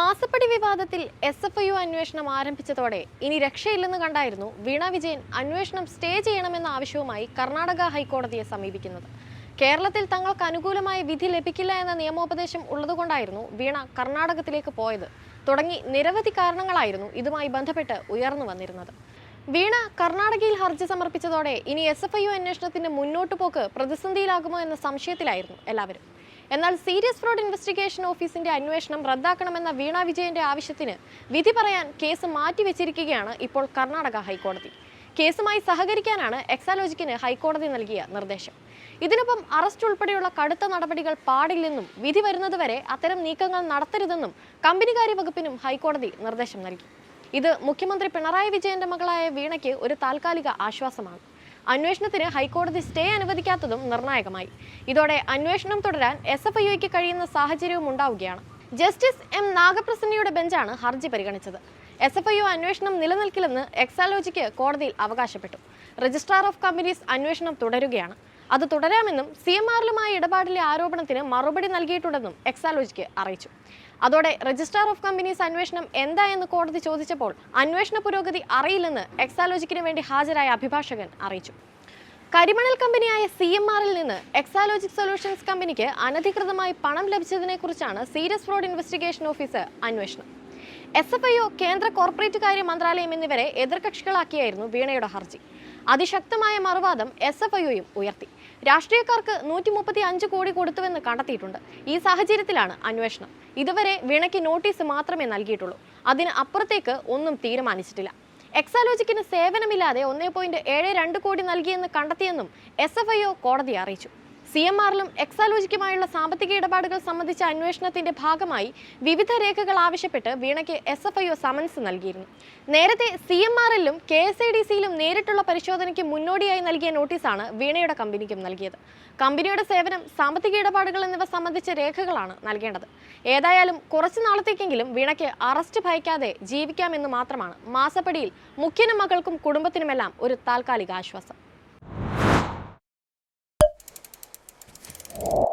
മാസപ്പടി വിവാദത്തിൽ S F U അന്വേഷണം ആരംഭിച്ചതോടെ ഇനി രക്ഷയില്ലെന്ന് കണ്ടായിരുന്നു വീണ വിജയൻ അന്വേഷണം സ്റ്റേ ചെയ്യണമെന്ന ആവശ്യവുമായി കർണാടക ഹൈക്കോടതിയെ സമീപിക്കുന്നത്. കേരളത്തിൽ തങ്ങൾക്ക് അനുകൂലമായ വിധി ലഭിക്കില്ല എന്ന നിയമോപദേശം ഉള്ളതുകൊണ്ടായിരുന്നു വീണ കർണാടകത്തിലേക്ക് പോയത്. തുടങ്ങി നിരവധി കാരണങ്ങളായിരുന്നു ഇതുമായി ബന്ധപ്പെട്ട് ഉയർന്നു വന്നിരുന്നത്. വീണ കർണാടകയിൽ ഹർജി സമർപ്പിച്ചതോടെ ഇനി എസ് എഫ് ഐ അന്വേഷണത്തിന്റെ മുന്നോട്ടു പോക്ക് പ്രതിസന്ധിയിലാകുമോ എന്ന സംശയത്തിലായിരുന്നു എല്ലാവരും. എന്നാൽ സീരിയസ് ഫ്രോഡ് ഇൻവെസ്റ്റിഗേഷൻ ഓഫീസിന്റെ അന്വേഷണം റദ്ദാക്കണമെന്ന വീണ വിജയന്റെ ആവശ്യത്തിന് വിധി പറയാൻ കേസ് മാറ്റിവെച്ചിരിക്കുകയാണ് ഇപ്പോൾ കർണാടക ഹൈക്കോടതി. കേസുമായി സഹകരിക്കാനാണ് എക്സാലോജിക്കിന് ഹൈക്കോടതി നൽകിയ നിർദ്ദേശം. ഇതിനൊപ്പം അറസ്റ്റ് ഉൾപ്പെടെയുള്ള കടുത്ത നടപടികൾ പാടില്ലെന്നും വിധി വരുന്നതുവരെ അത്തരം നീക്കങ്ങൾ നടത്തരുതെന്നും കമ്പനികാര്യ വകുപ്പിനും ഹൈക്കോടതി നിർദ്ദേശം നൽകി. ഇത് മുഖ്യമന്ത്രി പിണറായി വിജയന്റെ മകളായ വീണയ്ക്ക് ഒരു താൽക്കാലിക ആശ്വാസമാണ്. അന്വേഷണത്തിന് ഹൈക്കോടതി സ്റ്റേ അനുവദിക്കാത്തതും നിർണായകമായി. ഇതോടെ അന്വേഷണം തുടരാൻ എസ് എഫ് ഐക്ക് കഴിയുന്ന സാഹചര്യവും ഉണ്ടാവുകയാണ്. ജസ്റ്റിസ് എം നാഗപ്രസന്നയുടെ ബെഞ്ചാണ് ഹർജി പരിഗണിച്ചത്. എസ് എഫ് ഐ അന്വേഷണം നിലനിൽക്കില്ലെന്ന് എക്സാലോജിക്ക് കോടതിയിൽ അവകാശപ്പെട്ടു. രജിസ്ട്രാർ ഓഫ് കമ്പനീസ് അന്വേഷണം തുടരുകയാണ്. അത് തുടരാമെന്നും സി എം ആറിലുമായ ഇടപാടിലെ ആരോപണത്തിന് മറുപടി നൽകിയിട്ടുണ്ടെന്നും എക്സാലോജിക്ക് അറിയിച്ചു. അതോടെ രജിസ്ട്രാർ ഓഫ് കമ്പനീസ് അന്വേഷണം എന്താ എന്ന് കോടതി ചോദിച്ചപ്പോൾ അന്വേഷണ പുരോഗതി അറിയില്ലെന്ന് എക്സാലോജിക്കിന് വേണ്ടി ഹാജരായ അഭിഭാഷകൻ അറിയിച്ചു. കരിമണൽ കമ്പനിയായ സി എം ആറിൽ നിന്ന് എക്സാലോജിക് സൊല്യൂഷൻസ് കമ്പനിക്ക് അനധികൃതമായി പണം ലഭിച്ചതിനെക്കുറിച്ചാണ് സീരിയസ് ഫ്രോഡ് ഇൻവെസ്റ്റിഗേഷൻ ഓഫീസർ അന്വേഷണം. എസ് എഫ് ഐ ഒ കേന്ദ്ര കോർപ്പറേറ്റ് കാര്യ മന്ത്രാലയം എന്നിവരെ എതിർകക്ഷികളാക്കിയായിരുന്നു വീണയുടെ ഹർജി. അതിശക്തമായ മറുവാദം എസ് എഫ് ഐ ഒയും ഉയർത്തി. രാഷ്ട്രീയക്കാർക്ക് നൂറ്റി മുപ്പത്തി അഞ്ച് കോടി കൊടുത്തുവെന്ന് കണ്ടെത്തിയിട്ടുണ്ട്. ഈ സാഹചര്യത്തിലാണ് അന്വേഷണം. ഇതുവരെ വിണയ്ക്ക് നോട്ടീസ് മാത്രമേ നൽകിയിട്ടുള്ളൂ. അതിന് അപ്പുറത്തേക്ക് ഒന്നും തീരുമാനിച്ചിട്ടില്ല. എക്സാലോജിക്കിന് സേവനമില്ലാതെ ഒന്നേ പോയിന്റ് ഏഴ് രണ്ട് കോടി നൽകിയെന്ന് കണ്ടെത്തിയെന്നും എസ് എഫ് ഐ ഒ കോടതിയെ അറിയിച്ചു. സി എം ആറിലും എക്സാലോജിക്കുമായുള്ള സാമ്പത്തിക ഇടപാടുകൾ സംബന്ധിച്ച അന്വേഷണത്തിന്റെ ഭാഗമായി വിവിധ രേഖകൾ ആവശ്യപ്പെട്ട് വീണയ്ക്ക് S F I O summons നൽകിയിരുന്നു. നേരത്തെ സി എം ആറിലും കെ എസ് ഐ ഡി സിയിലും നേരിട്ടുള്ള പരിശോധനയ്ക്ക് മുന്നോടിയായി നൽകിയ നോട്ടീസാണ് വീണയുടെ കമ്പനിക്കും നൽകിയത്. കമ്പനിയുടെ സേവനം സാമ്പത്തിക ഇടപാടുകൾ എന്നിവ സംബന്ധിച്ച രേഖകളാണ് നൽകേണ്ടത്. ഏതായാലും കുറച്ചു നാളത്തേക്കെങ്കിലും വീണയ്ക്ക് അറസ്റ്റ് ഭയക്കാതെ ജീവിക്കാമെന്ന് മാത്രമാണ് മാസപ്പടിയിൽ മുഖ്യനും മകൾക്കും കുടുംബത്തിനുമെല്ലാം ഒരു താൽക്കാലിക ആശ്വാസം. you